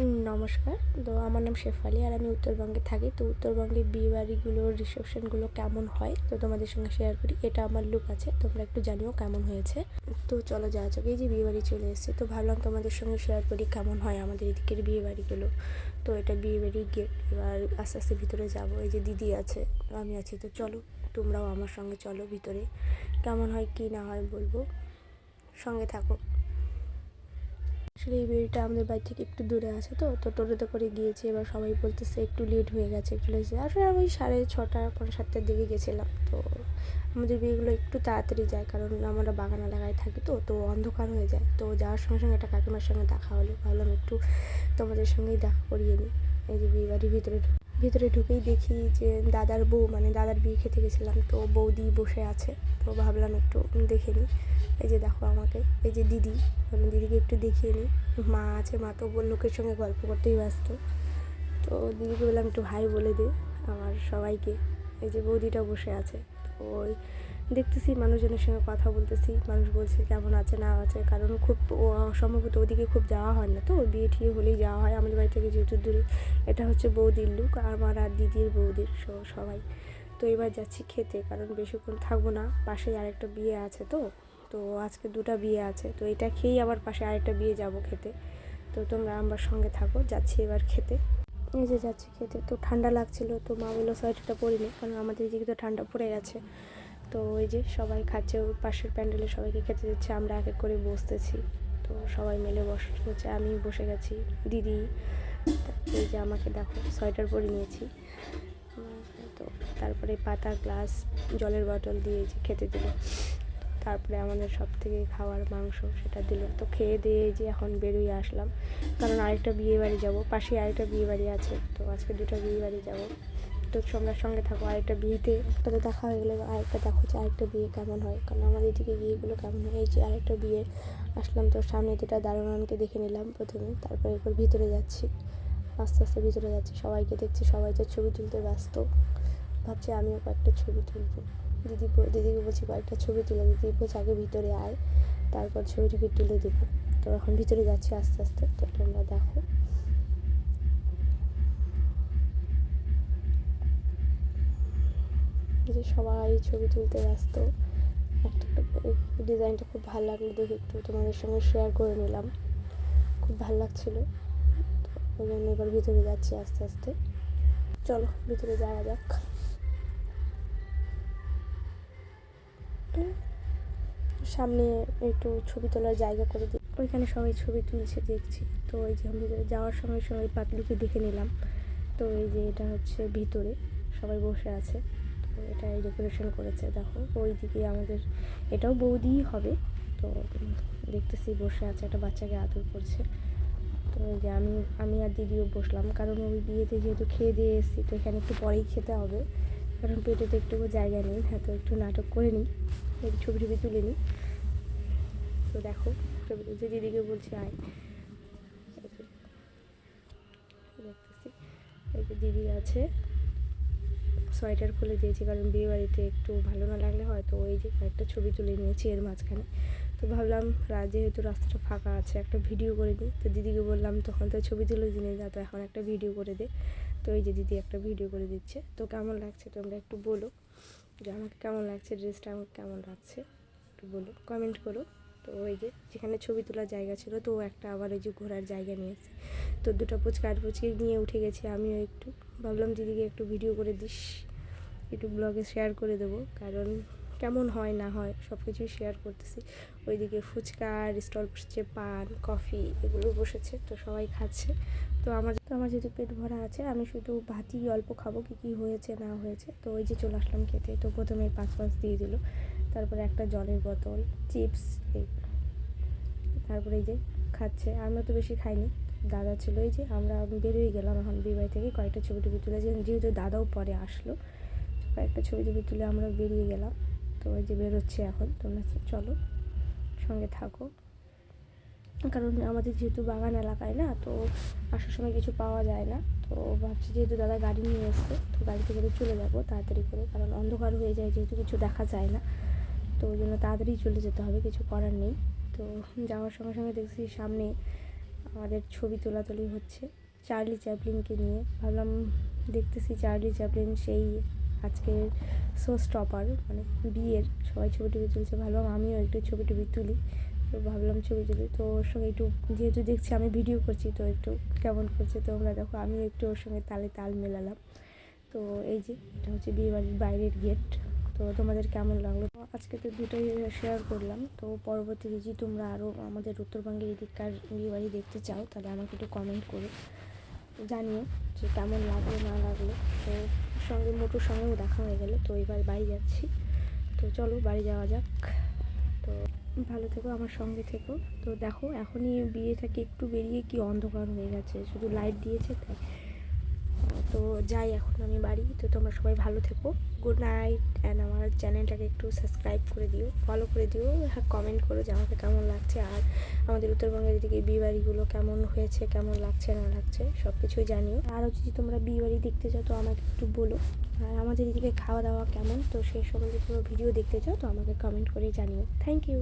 নমস্কার। তো আমার নাম শেফালি আর আমি উত্তরবঙ্গে থাকি। তো উত্তরবঙ্গে বিয়ে বাড়িগুলোর রিসেপশনগুলো কেমন হয়? তো তোমাদের সঙ্গে শেয়ার করি। এটা আমার লুক আছে। তোমরা একটু জানিও কেমন হয়েছে। তো চলো যাওয়া যাক। এই যে বিয়েবাড়ি চলে এসেছে। তো ভাবলাম তোমাদের সঙ্গে শেয়ার করি কেমন হয় আমাদের এদিকের বিয়ে বাড়িগুলো তো এটা বিয়ে বাড়ির গেট এবার আস্তে আস্তে ভিতরে যাব। এই যে দিদি আছে, আমি আছি। তো চলো, তোমরাও আমার সঙ্গে চলো ভিতরে। কেমন হয়, কি না হয় বলব। সঙ্গে থাকো। আসলে এই বিয়েটা আমাদের বাড়ি থেকে একটু দূরে আছে তো তো টোটোতে করে গিয়েছি। এবার সবাই বলতেছে একটু লেট হয়ে গেছে, একটু লেট আসলে ওই সাড়ে ছটা পনেরো সাতটার দিকে গেছিলাম। তো আমাদের বিয়েগুলো একটু তাড়াতাড়ি যায়, কারণ আমরা বাগান এলাকায় থাকি তো তো অন্ধকার হয়ে যায়। তো যাওয়ার সঙ্গে সঙ্গে একটা কাকিমার সঙ্গে দেখা হলো। ভাবলাম একটু তোমাদের সঙ্গেই দেখা করিয়ে নিই। এই যে বিয়ে বাড়ির ভিতরে ভিতরে ঢুকেই দেখি যে দাদার বউ মানে দাদার বিয়ে খেতে গেছিলাম। তো বৌদি বসে আছে, তো ভাবলাম একটু দেখে নিই। এই যে দেখো আমাকে, এই যে দিদি, আমি দিদিকে একটু দেখিয়ে নিই। মা আছে, মা তো লোকের সঙ্গে গল্প করতেই ব্যস্ত। তো দিদিকে বললাম একটু হাই বলে দে আমার সবাইকে। এই যে বৌদিটা বসে আছে। তো ওই দেখতেছি মানুষজনের সঙ্গে কথা বলতেছি। মানুষ বলছে কেমন আছে, না আছে। কারণ খুব সম্ভবত ওদিকে খুব যাওয়া হয় না তো বিয়ে ঠিয়ে হলেই যাওয়া হয়। আমাদের বাড়ি থেকে যেহেতু দূরে, এটা হচ্ছে বৌদির লুক আর আমার আর দিদির বৌদির সবাই। তো এবার যাচ্ছি খেতে, কারণ বেশিক্ষণ থাকব না। পাশেই আরেকটা বিয়ে আছে তো। তো আজকে দুটো বিয়ে আছে, তো এটা খেয়েই আবার পাশে আরেকটা বিয়ে যাব খেতে। তো তোমরা আমার সঙ্গে থাকো, যাচ্ছি এবার খেতে। এই যে যাচ্ছি খেতে, তো ঠান্ডা লাগছিল, তো মা বলল সোয়েটারটা পরিনি কারণ আমাদের এদিকে তো ঠান্ডা পড়ে গেছে। তো ওই যে সবাই খাচ্ছে, ওর পাশের প্যান্ডেলে সবাইকে খেতে দিচ্ছে, আমরা এক এক করে বসতেছি। তো সবাই মিলে বসে আমি বসে গেছি, দিদি। এই যে আমাকে দেখো, সোয়েটার পরে নিয়েছি। তো তারপরে পাতা, গ্লাস, জলের বোতল দিয়ে যে খেতে দিল। তারপরে আমাদের সব থেকে খাওয়ার মাংস সেটা দিল। তো খেয়ে দিয়ে যে এখন বেরোয় আসলাম। কারণ আরেকটা বিয়ে বাড়ি যাব পাশে আরেকটা বিয়ে বাড়ি আছে, তো আজকে দুটো বিয়ে বাড়ি যাব। তো তোমরা সঙ্গে থাকো আরেকটা বিয়েতে একটাতে দেখা হয়ে গেলে আরেকটা দেখো যে আরেকটা বিয়ে কেমন হয়। কারণ আমাদের দিকে বিয়েগুলো কেমন হয়, এই যে আরেকটা বিয়ে আসলাম, তো সামনে দুটা দারোয়ানকে দেখে নিলাম প্রথমে, তারপরে এরপর ভিতরে যাচ্ছি। আস্তে আস্তে ভিতরে যাচ্ছি, সবাইকে দেখছি, সবাই যে ছবি তুলতে ব্যস্ত। ভাবছি আমিও কয়েকটা ছবি তুলবো। দিদি দিদিকে বলছি কয়েকটা ছবি তুলে দিদি বলছে আগে ভিতরে আয়, তারপর ছবি তুলে দেবো। তো এখন ভিতরে যাচ্ছি আস্তে আস্তে, তো তোমরা দেখো। যে সবাই ছবি তুলতে ব্যস্ত, একটা ডিজাইনটা খুব ভালো লাগল দেখে একটু তোমাদের সঙ্গে শেয়ার করে নিলাম। খুব ভালো লাগছিল ওই জন্য এবার ভিতরে যাচ্ছি আস্তে আস্তে। চলো, ভিতরে যাওয়া যাক। সামনে একটু ছবি তোলার জায়গা করে দিই। ওইখানে সবাই ছবি তুলছে, দেখছি। তো ওই যে আমি যাওয়ার সময় সবাই পাতলুকে দেখে নিলাম। তো এই যে এটা হচ্ছে ভিতরে, সবাই বসে আছে। তো এটা ডেকোরেশন করেছে, দেখো। ওই দিকে আমাদের, এটাও বৌদিই হবে। তো দেখতেছি বসে আছে, একটা বাচ্চাকে আদর করছে। তো এই যে আমি আমি আর দিদিও বসলাম। কারণ ওই বিয়েতে যেহেতু খেয়ে দিয়ে এসেছি, তো এখানে একটু পরেই খেতে হবে। কারণ পেটে তো একটুকু জায়গা নেই হ্যাঁ তো একটু নাটক করে নিই। একটু ছবি টবি তুলে নিই তো দেখো, ছবি তুলছে, দিদিকে বলছি, আয়। এই দেখতেছি। এই দিদি আছে। সোয়েটার খুলে দিয়েছি, কারণ বিয়ে বাড়িতে একটু ভালো না লাগলে হয়তো ওই যে কয়েকটা ছবি তুলে নিয়েছি এর মাঝখানে। তো ভাবলাম যেহেতু রাস্তাটা ফাঁকা আছে, একটা ভিডিও করে নিই তো দিদিকে বললাম, তখন তো ছবি তুলে দিনে যা তো এখন একটা ভিডিও করে দে। তো এই যে দিদি একটা ভিডিও করে দিচ্ছে। তো কেমন লাগছে তোমরা একটু বলো। যে আমাকে কেমন লাগছে ড্রেসটা আমাকে কেমন লাগছে, একটু বলো কমেন্ট করো তো ওই যে, যেখানে ছবি তোলার জায়গা ছিল, তো একটা আবার ওই যে ঘোরার জায়গা নিয়েছে তো দুটো পুচকা আর পুচকি নিয়ে উঠে গেছে, আমিও একটু। ভাবলাম দিদিকে একটু ভিডিও করে দিস, একটু ব্লগে শেয়ার করে দেবো, কারণ কেমন হয়, না হয় সব কিছুই শেয়ার করতেছি। ওইদিকে ফুচকার স্টল বসছে, পান কফি এগুলো বসেছে, তো সবাই খাচ্ছে। তো আমার তো আমার যেহেতু পেট ভরা আছে, আমি শুধু ভাতই অল্প খাব, কী কী হয়েছে, না হয়েছে। তো ওই যে চলে আসলাম খেতে, তো প্রথমে পাঁচ পাঁচ দিয়ে দিল। তারপরে একটা জলের বোতল, চিপস, এই তারপরে এই যে খাচ্ছে। আমরা তো বেশি খাইনি, দাদা ছিল এই যে, আমরা বেরিয়ে গেলাম এখন বিবাহ থেকে, কয়েকটা ছবি টবি তুলে যে- যেহেতু দাদাও পরে আসলো কয়েকটা ছবি টবি তুলে আমরা বেরিয়ে গেলাম। তো ওই যে বেরোচ্ছে এখন তোমরা চলো, সঙ্গে থাকো। কারণ আমাদের যেহেতু বাগান এলাকায় না, তো আসার সময় কিছু পাওয়া যায় না। তো ভাবছি যেহেতু দাদা গাড়ি নিয়ে এসছে, তো গাড়িতে করে চলে যাব তাড়াতাড়ি করে, কারণ অন্ধকার হয়ে যায়, যেহেতু কিছু দেখা যায় না। তো ওই জন্য তাড়াতাড়ি চলে যেতে হবে, কিছু করার নেই। তো যাওয়ার সঙ্গে সঙ্গে দেখছি সামনে আমাদের ছবি তোলাতুলি হচ্ছে, চার্লি চ্যাপলিনকে নিয়ে। ভাবলাম দেখতেছি চার্লি চ্যাপলিন সেই আজকের শো স্টপার মানে বিয়ের, সবাই ছবি টবি তুলছে, ভাবলাম আমিও একটু ছবি টবি তুলি, তো ভাবলাম ছবি তুলি, তো ওর সঙ্গে একটু, যেহেতু দেখছি আমি ভিডিও করছি, তো একটু কেমন করছে তোমরা দেখো আমি একটু ওর সঙ্গে তালে তাল মেলালাম। তো এই যে, এটা হচ্ছে বিয়েবাড়ির বাইরের গেট তো তোমাদের কেমন লাগল? আজকে তো দুটোই শেয়ার করলাম, তো পরবর্তী যদি তোমরা আরও আমাদের উত্তরবঙ্গের এদিককার বিয়েবাড়ি দেখতে চাও, তাহলে আমাকে একটু কমেন্ট করো। জানিও যে কেমন লাগল, না লাগল। তো সঙ্গে মোটর সঙ্গেও দেখা হয়ে গেলো, তো এবার বাড়ি যাচ্ছি। তো চলো বাড়ি যাওয়া যাক। তো ভালো থেকো, আমার সঙ্গে থেকো। তো দেখো, এখনই বিয়ে থেকে একটু বেরিয়ে কি অন্ধকার হয়ে গেছে। শুধু লাইট দিয়েছে, তাই তো যাই, এখন আমি বাড়ি। তো তোমরা সবাই ভালো থেকো। গুড নাইট অ্যান্ড আমার চ্যানেলটাকে একটু সাবস্ক্রাইব করে দিও ফলো করে দিও। হ্যাঁ কমেন্ট করো যে আমাকে কেমন লাগছে। আর আমাদের উত্তরবঙ্গের দিকে বিয়েবাড়িগুলো কেমন হয়েছে, কেমন লাগছে, না লাগছে সব কিছুই জানিও আরও যদি তোমরা বিয়েবাড়ি দেখতে চাও, তো আমাকে একটু বলো। আর আমাদের এদিকে খাওয়া দাওয়া কেমন? তো সেই সম্বন্ধে কোনো ভিডিও দেখতে চাও, তো আমাকে কমেন্ট করে জানিও। Thank you